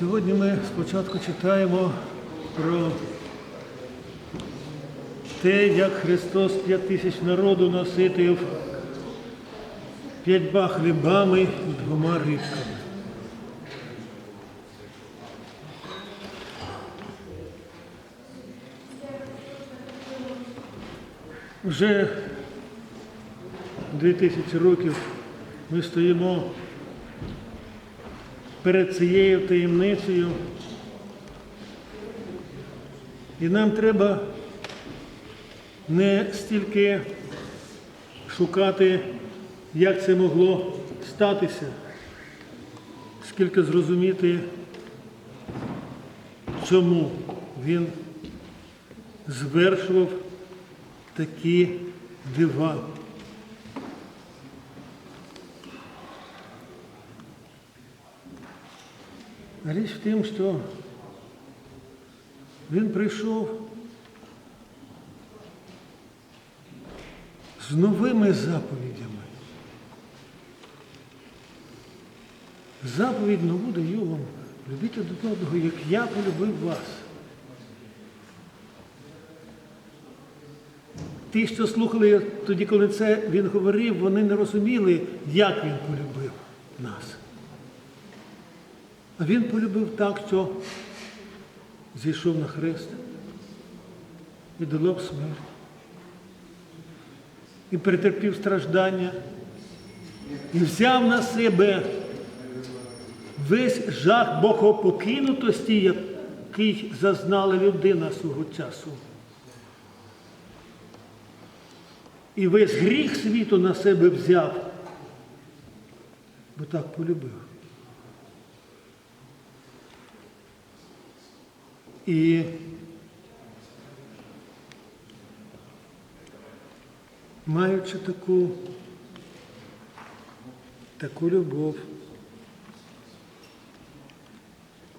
Сьогодні ми спочатку читаємо про те, як Христос п'ять тисяч народу наситив п'ятьма хлібами і двома рибками. Вже дві тисячі років ми стоїмо перед цією таємницею. І нам треба не стільки шукати, як це могло статися, скільки зрозуміти, чому він звершував такі дива. Річ в тім, що він прийшов з новими заповідями. Заповідь нову даю вам. Любіть один одного, як я полюбив вас. Ті, що слухали тоді, коли це він говорив, вони не розуміли, як він полюбив нас. А він полюбив так, що зійшов на хрест і долав смерть. І перетерпів страждання, і взяв на себе весь жах богопокинутості, який зазнала людина свого часу. І весь гріх світу на себе взяв, бо так полюбив. І маючи таку, таку любов,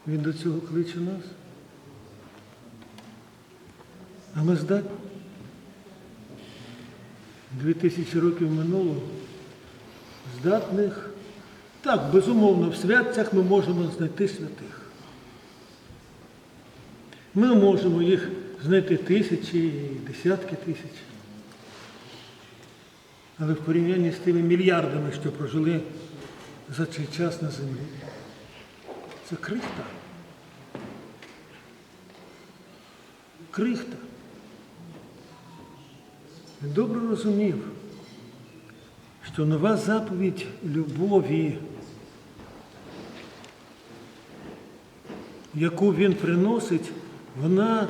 він до цього кличе нас. А ми здатні. Дві тисячі років минуло, здатних. Так, безумовно, в святцях ми можемо знайти святих. Ми можемо їх знайти тисячі десятки тисяч. Але в порівнянні з тими мільярдами, що прожили за цей час на землі, це крихта. Крихта. Він добре розумів, що нова заповідь любові, яку він приносить, вона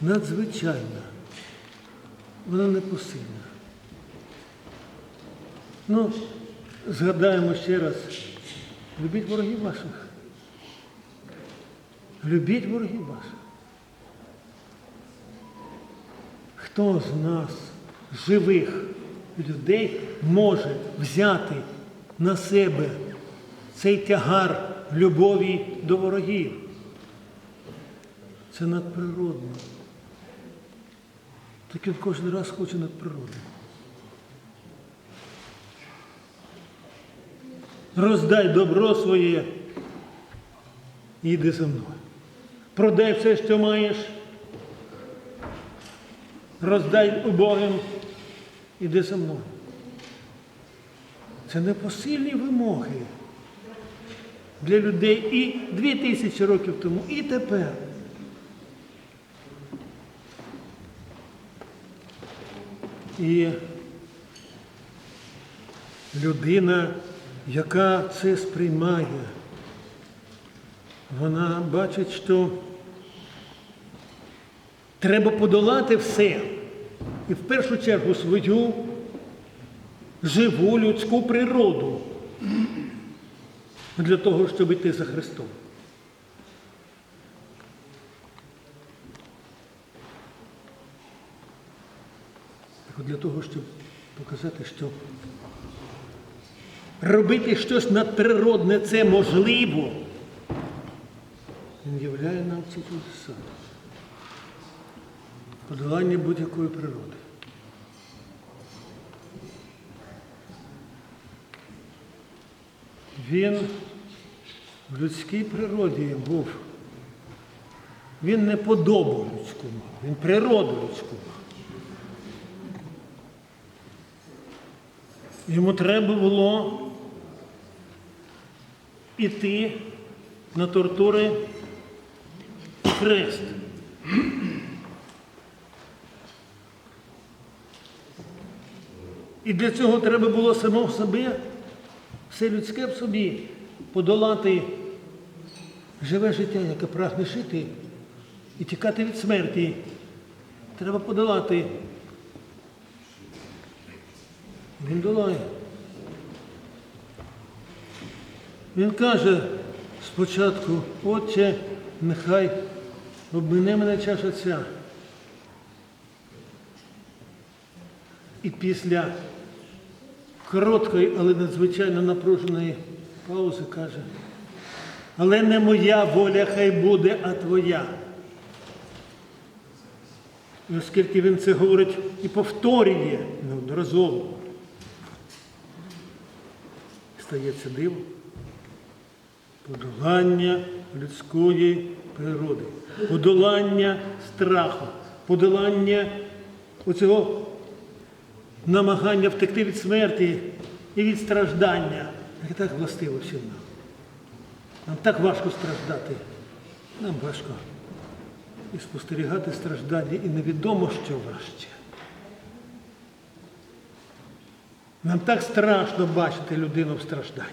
надзвичайна, вона непосильна. Ну, згадаємо ще раз, любіть ворогів ваших. Любіть ворогів ваших. Хто з нас, живих людей, може взяти на себе цей тягар любові до ворогів? Це надприродно. Так він кожен раз хоче надприродно. Роздай добро своє і йди за мною. Продай все, що маєш. Роздай убогим, іди за мною. Це непосильні вимоги для людей і дві тисячі років тому, і тепер. І людина, яка це сприймає, вона бачить, що треба подолати все. І в першу чергу свою живу людську природу для того, щоб йти за Христом. Для того, щоб показати, що робити щось надприродне це можливо. Він являє нам ці чудеса. Подолання будь-якої природи. Він в людській природі був. Він не подобу людську мав, він природу людську Йому треба було іти на тортури хрест. І для цього треба було само в себе, все людське в собі, подолати живе життя, яке прагне жити і тікати від смерті. Треба подолати. Він долає. Він каже спочатку, Отче, нехай обмине мене чаша ця. І після короткої, але надзвичайно напруженої паузи каже, але не моя воля хай буде, а твоя. І оскільки він це говорить і повторює неодноразово, стається диво. Подолання людської природи, подолання страху, подолання оцього намагання втекти від смерті і від страждання. Яке так властиво всім нам. Нам так важко страждати. Нам важко і спостерігати страждання, і невідомо, що важче. Нам так страшно бачити людину в стражданні.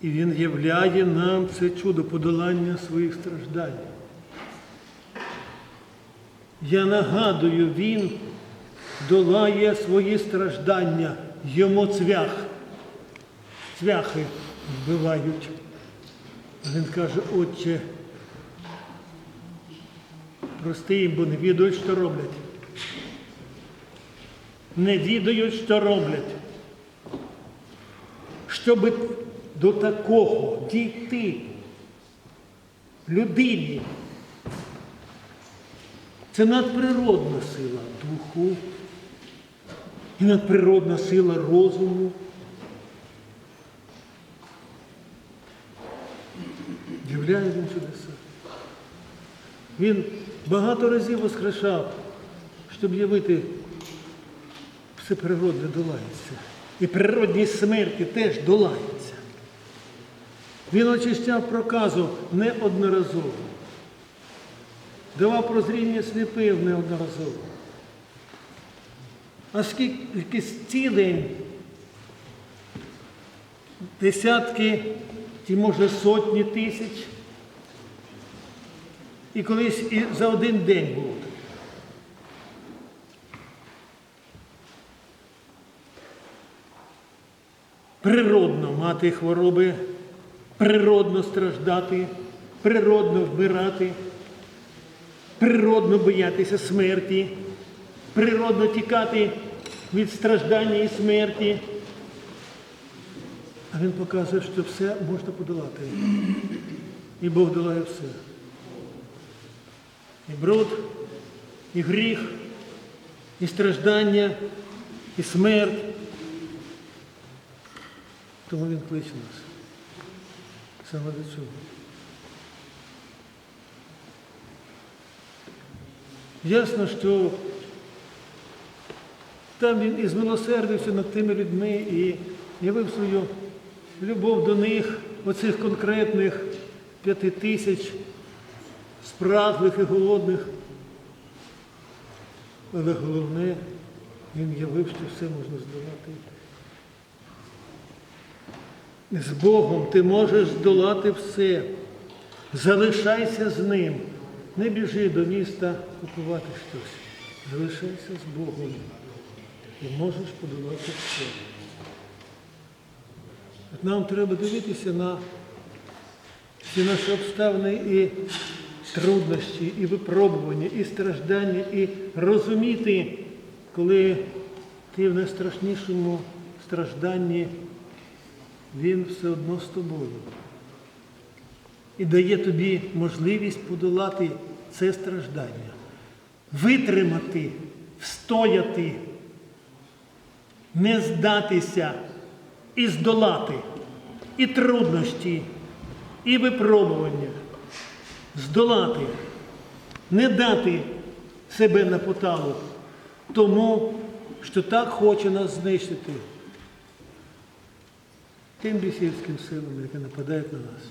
І Він являє нам це чудо подолання своїх страждань. Я нагадую, Він долає свої страждання, йому цвях. Цвяхи вбивають. Він каже, отче, прости їм, бо не відають, що роблять. Не відають, що роблять. Щоби до такого дійти людині. Це надприродна сила духу і надприродна сила розуму. Являє він чудеса. Він багато разів воскрешав, щоб явити все природне долається. І природні смерті теж долаються. Він очищав проказу неодноразово. Давав прозріння сліпив неодноразово. А скільки цілень, десятки, чи може сотні тисяч. І колись і за один день було. таке. Природно мати хвороби, природно страждати, природно вмирати, природно боятися смерті, природно тікати від страждання і смерті. А він показує, що все можна подолати. І Бог долає все. І бруд, і гріх, і страждання, і смерть. Тому він кличе нас. Саме до цього. Ясно, що там він і змилосердився над тими людьми і явив свою любов до них, оцих конкретних п'яти тисяч спраглих і голодних. Але головне, він явив, що все можна здолати. З Богом ти можеш здолати все. Залишайся з ним. Не біжи до міста купувати щось. Залишайся з Богом. І можеш подолати все. От нам треба дивитися на всі наші обставини і труднощі, і випробування, і страждання, і розуміти, коли ти в найстрашнішому стражданні, він все одно з тобою. І дає тобі можливість подолати це страждання, витримати, встояти не здатися і здолати і труднощі, і випробування, здолати, не дати себе на поталу. Тому, що так хоче нас знищити. Тим бісівським силам, які нападають на нас.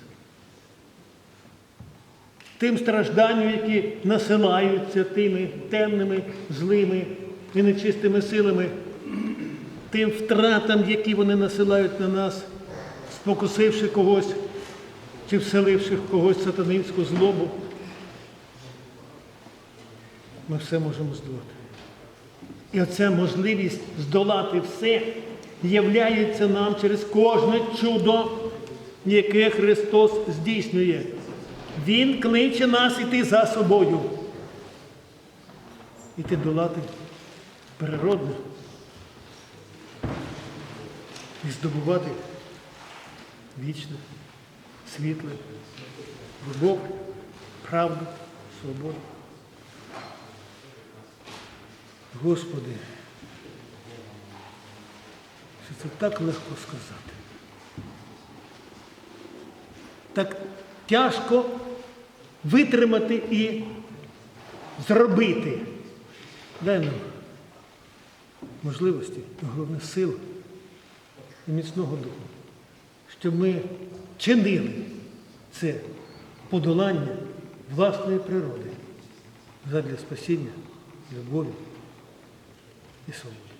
Тим стражданням, які насилаються тими темними, злими і нечистими силами, тим втратам, які вони насилають на нас, спокусивши когось чи вселивши в когось сатанинську злобу, ми все можемо здолати. І оця можливість здолати все являється нам через кожне чудо, яке Христос здійснює. Він кличе нас іти за собою. Іти долати природне і здобувати вічне, світле, глибоке, правду, свободу. Господи, що це так легко сказати. Так тяжко витримати і зробити. Дай нам можливості, головне сил і міцного духу, щоб ми чинили це подолання власної природи задля спасіння, любові і свободи.